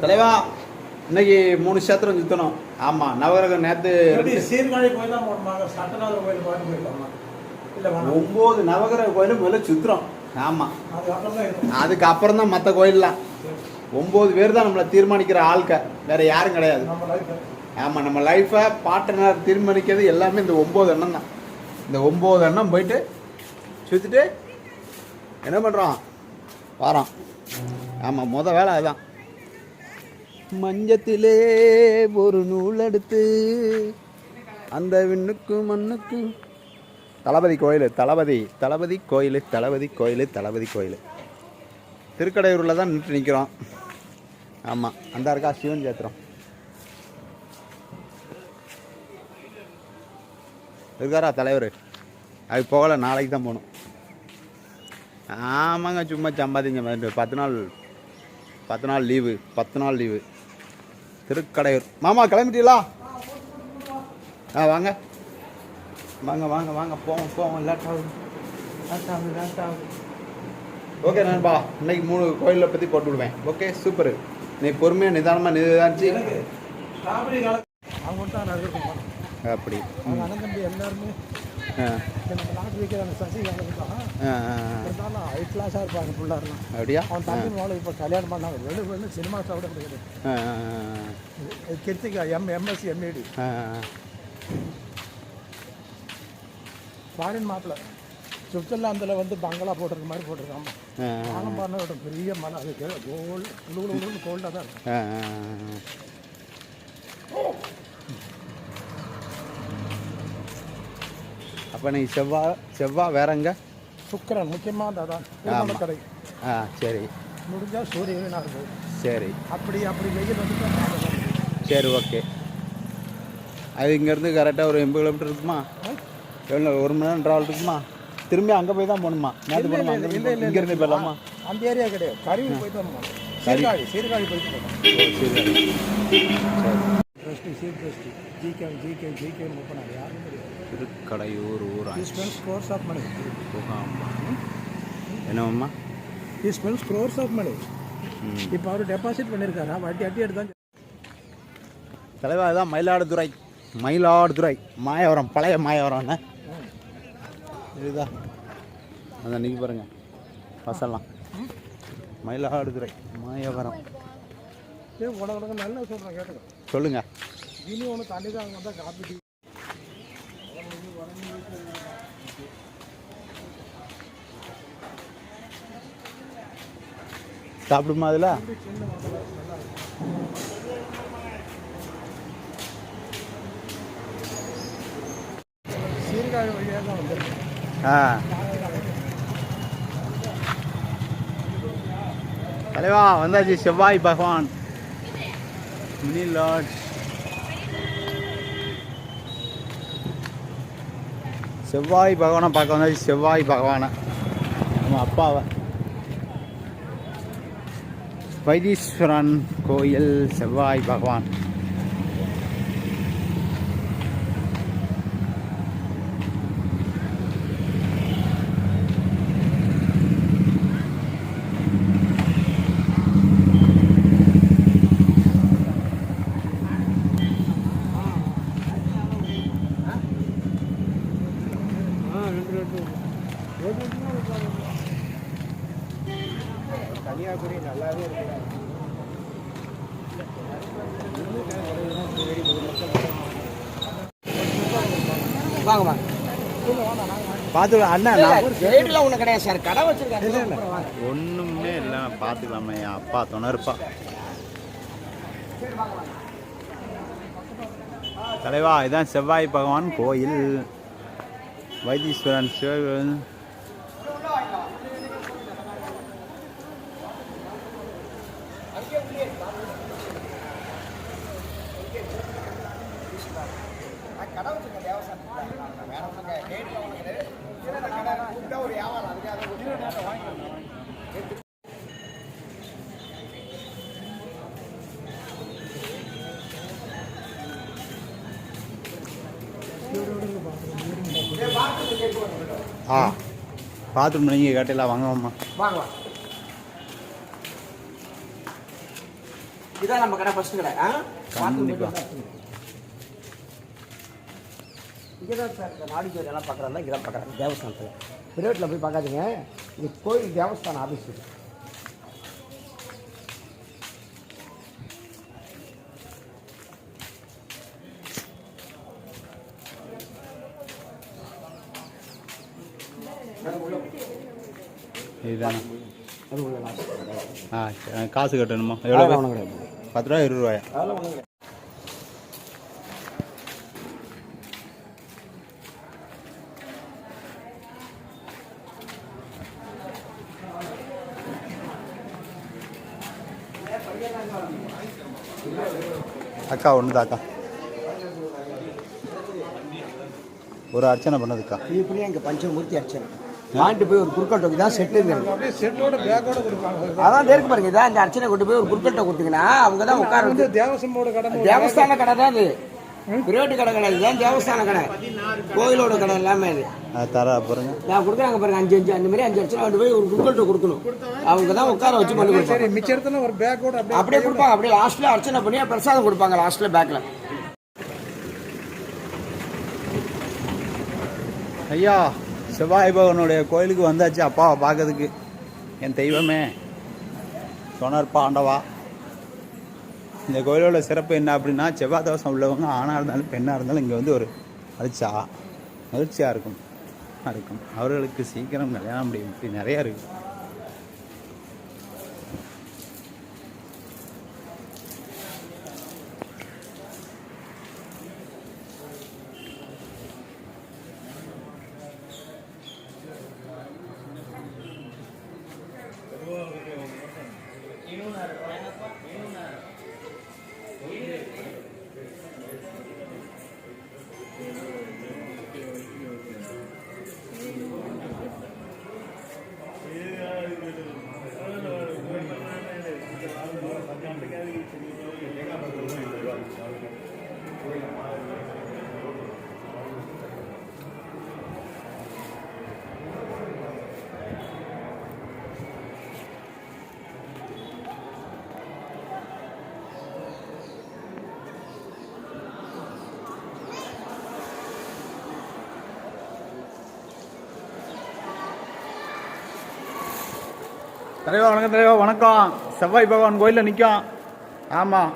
தலைவா இன்னைக்கு மூணு சேத்திரம் சுத்தணும். ஆமா நவகிரகம் நேத்து சீர்காழி கோயில் தான் போனோம் சட்டநாதர் கோயில் போயிருக்கோம் ஒன்பது நவகிரக கோயிலும் முதல்ல சுத்துறோம் ஆமா. அதுக்கப்புறம் தான் இருக்கும் அதுக்கு அப்புறம் தான் மற்ற கோயில்லாம். ஒன்பது பேர் தான் நம்மளை தீர்மானிக்கிற ஆள்க. வேற யாரும் கிடையாது. நம்ம லைஃப் ஆமா நம்ம லைஃப்பை பார்ட்னர் தீர்மானிக்கிறது எல்லாமே இந்த ஒன்பது எண்ணம் தான். இந்த ஒன்பது எண்ணம் போயிட்டு சுத்திட்டு என்ன பண்றோம் வரோம் ஆமா முத வேலை அதுதான் மஞ்சத்திலே ஒரு நூல் எடுத்து அந்த விண்ணுக்கு மண்ணுக்கு தளபதி கோயில் தளபதி தளபதி கோயில் தளபதி கோயில் தளபதி கோயில். திருக்கடையூரில் தான் நின்று நிற்கிறோம் ஆமாம் அந்த இருக்கா சிவன் சேத்திரம் இருக்காரா தலைவர்? அது போகல நாளைக்கு தான் போகணும். ஆமாங்க சும்மா சம்பாதிங்க பத்து நாள் பத்து நாள் லீவு பத்து நாள் லீவு. திருக்கடையூர். மாமா கிளம்பிட்டீங்களா? ஆ வாங்க. வாங்க வாங்க வாங்க. போவோம் போவோம். லேட் ஆகுது. லேட் ஆகுது லேட் ஆகுது. ஓகே நண்பா. இன்னைக்கு மூணு கோயிலை பற்றி போட்டு விடுவேன். Okay super. நீ பொறுமையாக நிதானமாக நிதானிச்சு அப்படி. எல்லாருமே ஆ நம்ம நாட்டு வைக்கிறாங்க சசிகாலன் தான் ஆ. ஆ, ஆ. இருந்தாலும் ஹை கிளாஸாக இருப்பாங்க பிள்ளாருலாம் அப்படியா அவன் தம்பி மேலே இப்போ கல்யாணம் பண்ணாங்க ரெண்டு பேரும் சினிமா சாப்பிட கிடையாது Krithika M MSc MAD. Foreign மாப்பிள்ள சுவிட்சர்லாந்தில் வந்து பங்களா போட்டிருக்க மாதிரி போட்டிருக்காங்க ஆ, நானும் பண்ண ஒரு பெரிய மலை. அது கோல்டு குழு கோல்டாக தான் இருக்கும். அப்போ நீ செவ்வாய் செவ்வாய் வேறங்க? சுக்கரன் முக்கியமாக அதான் ஆமா. திருமண கடை ஆ சரி. முடிஞ்சால் சூரியன் நாடு சரி. அப்படி அப்படி வெயில் வந்து சரி ஓகே. அது இங்கேருந்து கரெக்டாக ஒரு எண்பது கிலோமீட்டர் இருக்குமா? எவ்வளோ ஒரு மணி நேரம் ட்ராவல் இருக்குமா? திரும்பி அங்கே போய் தான் போகணுமா? நேற்று போகணுமா? அங்கே இங்கேருந்து போயிடலாமா? அந்த ஏரியா கிடையாது. கருவி போயிட்டு வரணும் சீர்காழி சீர்காழி போயிட்டு போகணும் ஓ, சரி சரி trustee chief trustee GK GK GK ஓப்பனாக யாரும் கிடையாது திருக்கடையூர் ஊர் he spends crores of money என்னம்மா he spends crores of money ம். இப்போ அவர் டெபாசிட் பண்ணியிருக்காரா வட்டி அட்டி எடுத்தா தலைவா அதுதான் மயிலாடுதுறை. மயிலாடுதுறை. மாயவரம் பழைய மாயவரம் என்ன இதுதான். அதான் நீங்கள் பாருங்க. பசலாம் மயிலாடுதுறை மாயவரம். உனக்கு நல்லா சொல்கிறேன் கேட்டுக்கோ. சொல்லுங்க. இனி ஒன்று தண்ணி தான் வந்தால் காப்பி சாப்பிடுமா அதில்? ஆ. தலைவா வந்தாச்சு செவ்வாய் பகவான். மினி லார்ட் செவ்வாய் பகவானை பார்க்க வந்தாச்சு. செவ்வாய் பகவானை. நம்ம அப்பாவை. வைத்தீஸ்வரன் கோயில் செவ்வாய் பகவான். நல்லாவே இருக்கு வாங்க வாங்க பார்த்து அண்ணா நான் கைடுலாம் ஒன்றும் கிடையாது சார் கடை வச்சிருக்காங்க. ஒன்றுமே இல்லை. பார்த்துக்கலாமே. என் அப்பா துணை இருப்பா. தலைவா இதான் செவ்வாய் பகவான் கோயில். வைத்தீஸ்வரன் சிவன். ஆ. பாத்ரூம் நீங்கள் கேட்டலாம் வாங்கம்மா வாங்க வாங்க. இதான் நம்ம கடை ஃபர்ஸ்ட் கடை. ஆ? கண்டிப்பா. இங்கே தான் சார் இந்த நாடி ஜோதி எல்லாம் பார்க்குறாங்க இங்கே தான் பார்க்குறாங்க தேவஸ்தானத்தில் பிரைவேட்டில் போய் பார்க்காதீங்க இது கோயில் தேவஸ்தான ஆஃபீஸ் இது. இதுதானே? ஆ. காசு கட்டணுமா? எவ்வளோ பத்து ரூபா இருபது ரூபாயா அக்கா ஒன்று அக்கா? ஒரு அர்ச்சனை பண்ணதுக்கா? இப்படியே இங்கே பஞ்சமூர்த்தி அர்ச்சனை. வாங்கிட்டு போய் ஒரு குறுக்கல் டோக்கி தான் செட்டுங்கிறது அதான் இருக்கு பாருங்க இதான் இந்த அர்ச்சனை கொண்டு போய் ஒரு குறுக்கல்ட்ட கொடுத்தீங்கன்னா அவங்க தான் உட்கார தேவசமோட தேவஸ்தான கடை தான் இது பிரைவேட் கடை கிடையாது இதுதான் தேவஸ்தான கடை. கோயிலோட கடை எல்லாமே இது. அது தர பாருங்க. நான் கொடுக்குறாங்க பாருங்க அஞ்சு அஞ்சு அந்த மாதிரி அஞ்சு அர்ச்சனை கொண்டு போய் ஒரு குறுக்கல்ட்ட கொடுக்கணும். அவங்க தான் உட்கார வச்சு பண்ணி கொடுப்பாங்க. சரி மிச்ச இடத்துல ஒரு பேக்கோட அப்படியே அப்படியே கொடுப்பாங்க அப்படியே லாஸ்ட்ல அர்ச்சனை பண்ணி பிரசாதம் கொடுப்பாங்க லாஸ்ட்ல பேக்ல ஐயா செவ்வாய் பகவனுடைய கோயிலுக்கு வந்தாச்சு அப்பாவை பார்க்கறதுக்கு. என் தெய்வமே சொன்னார் பாண்டவா இந்த கோயிலோட சிறப்பு என்ன அப்படின்னா செவ்வாய் தோசம் உள்ளவங்க ஆணாக இருந்தாலும் பெண்ணாக இருந்தாலும் இங்கே வந்து ஒரு மகிழ்ச்சியா மகிழ்ச்சியாக இருக்கும். இருக்கும். அவர்களுக்கு சீக்கிரம் கல்யாணம் முடியும். இப்படி நிறையா இருக்குது tiene una hermana தலைவா வணக்கம் தலைவா வணக்கம். செவ்வாய் பகவான் கோயிலில் நிற்கும் ஆமாம்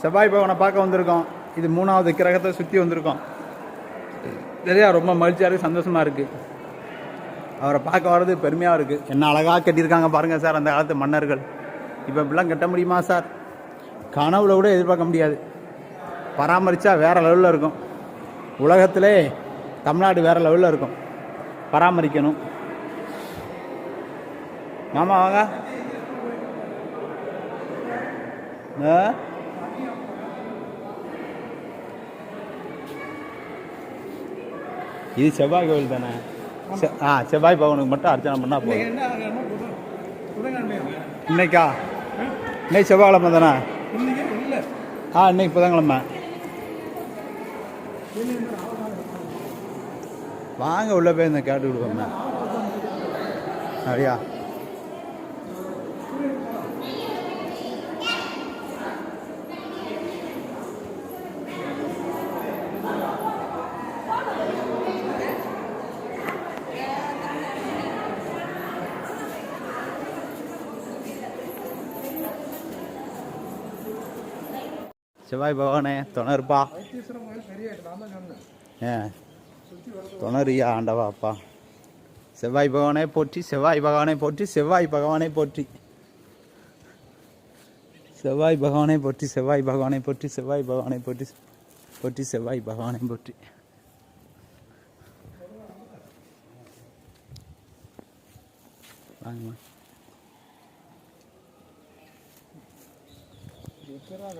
செவ்வாய் பகவானை பார்க்க வந்திருக்கோம். இது மூணாவது கிரகத்தை சுற்றி வந்திருக்கோம். நிறையா ரொம்ப மகிழ்ச்சியாக இருக்குது சந்தோஷமாக இருக்குது அவரை பார்க்க வர்றது பெருமையாக இருக்குது என்ன அழகாக கட்டியிருக்காங்க பாருங்கள் சார் அந்த காலத்து மன்னர்கள். இப்போ இப்படிலாம் கட்ட முடியுமா சார்? கனவுல கூட எதிர்பார்க்க முடியாது. பராமரித்தா வேறு லெவலில் இருக்கும். உலகத்திலே தமிழ்நாடு வேறு லெவலில் இருக்கும். பராமரிக்கணும். மாமா வாங்க? இது செவ்வாய் கோவில் தானே? செ- ஆ செவ்வாய் பவனுக்கு மட்டும் அர்ச்சனை பண்ணால் போதும். இன்னைக்கா இன்னைக்கு? செவ்வாய்க்கிழமை தானே? ஆ இன்னைக்கு புதன்கிழமை. வாங்க உள்ள போய் இந்த கேட்டு விடுவோம் அப்படியா செவ்வாய் பகவானே துணை ஏ வைத்தீஸ்வரம் துணரியா ஆண்டவா அப்பா. செவ்வாய் பகவானே போற்றி செவ்வாய் பகவானே போற்றி செவ்வாய் பகவானே போற்றி. செவ்வாய் பகவானே போற்றி செவ்வாய் பகவானே போற்றி செவ்வாய் பகவானே போற்றி போற்றி செவ்வாய் பகவானே போற்றி. வாங்கம்மா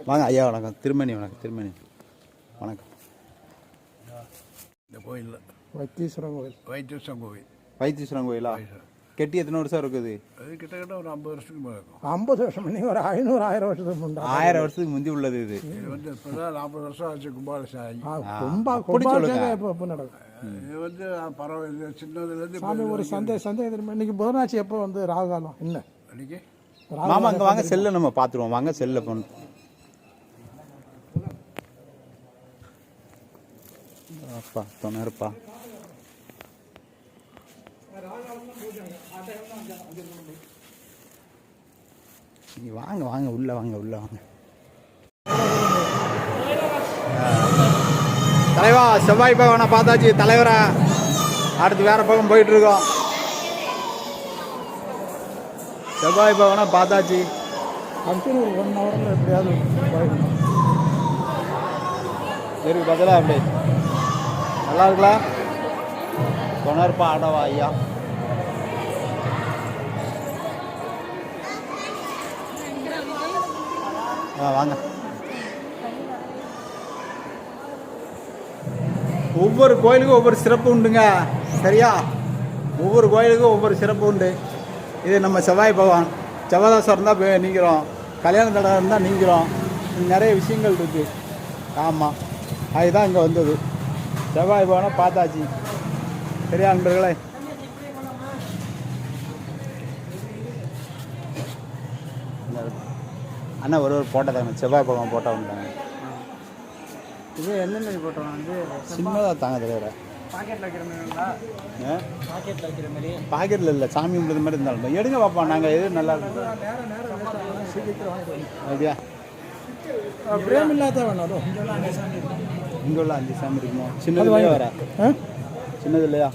வாங்க ஐயா வணக்கம். திருமணி வணக்கம் திருமணி. வணக்கம். இந்த கோயிலில். வைத்தீஸ்வரம் கோயில். வைத்தீஸ்வரம் கோவில். வைத்தீஸ்வரன் கோயிலா? கெட்டி எத்தனை வருஷம் இருக்குது? அது கிட்டத்தட்ட ஒரு ஐம்பது வருஷத்துக்கு மேலே இருக்கும். ஐம்பது வருஷம் நீ ஒரு ஐநூறு ஆயிரம் வருஷத்துக்கு முண்டா ஆயிரம் வருஷத்துக்கு முந்தி உள்ளது இது. இது வந்து இப்போ தான் நாற்பது வருஷம் ஆச்சு கும்பாபிஷேகம். கும்பா அப்படி கும்பாபிஷேகம் எப்போ நடக்கும்? இது வந்து பரவாயில்ல. சின்னதுலேருந்து சாமி ஒரு சந்தே சந்தேகம் தெரியுமா இன்னைக்கு புதனாச்சி எப்போ வந்து ராகு காலம் என்ன? அன்னைக்கு? மாமா அங்க வாங்க செல்ல நம்ம பாத்துருவோம். வாங்க செல்ல பண்ணு அப்பா தொண்ணூறுப்பா நீ வாங்க வாங்க உள்ள வாங்க உள்ள வாங்க. தலைவா செவ்வாய் பகவானை பார்த்தாச்சு தலைவரா. அடுத்து வேற பக்கம் போயிட்டு இருக்கோம் செவ்வாய் பகவானை பார்த்தாச்சு. அடுத்து ஒரு ஒன் ஹவரில் எப்படியாவது போயிடணும். இருக்கு பதிலா அப்படி நல்லா இருக்குல்ல தொணர்ப்பா ஆடவா ஐயா? ஆ வாங்க. ஒவ்வொரு கோயிலுக்கும் ஒவ்வொரு சிறப்பு உண்டுங்க. சரியா? ஒவ்வொரு கோயிலுக்கும் ஒவ்வொரு சிறப்பு உண்டு. இது நம்ம செவ்வாய் பகவான். செவ்வாதாசம் இருந்தால் போய் நீங்கிறோம். கல்யாண தடம் இருந்தால் நீங்கிறோம். நிறைய விஷயங்கள் இருக்குது ஆமாம் அதுதான் இங்கே வந்தது. செவ்வாய் பகவானை பார்த்தாச்சு. சரியா நண்பர்களே? அண்ணா ஒரு ஒரு போட்டோ தாங்க. செவ்வாய் பகவான் போட்டோ வந்தாங்க இது என்னென்ன போட்டோம் வந்து சின்னதாக தாங்க தலைவரை பாக்கெட்டில் வைக்கிற மாதிரிங்களா? பாக்கெட்டில் வைக்கிற மாதிரி. பாக்கெட்டில் இல்லை சாமி கும்பிடுற மாதிரி இருந்தாலும். எடுங்க பாப்பா நாங்கள் எது நல்லா இருக்கும் ஐடியா பிரேம் இல்லாத அதுவும் இங்கே உள்ள அஞ்சு சாமி இருக்குமா? சின்னது இல்லையா வர. ஆ? சின்னது இல்லையா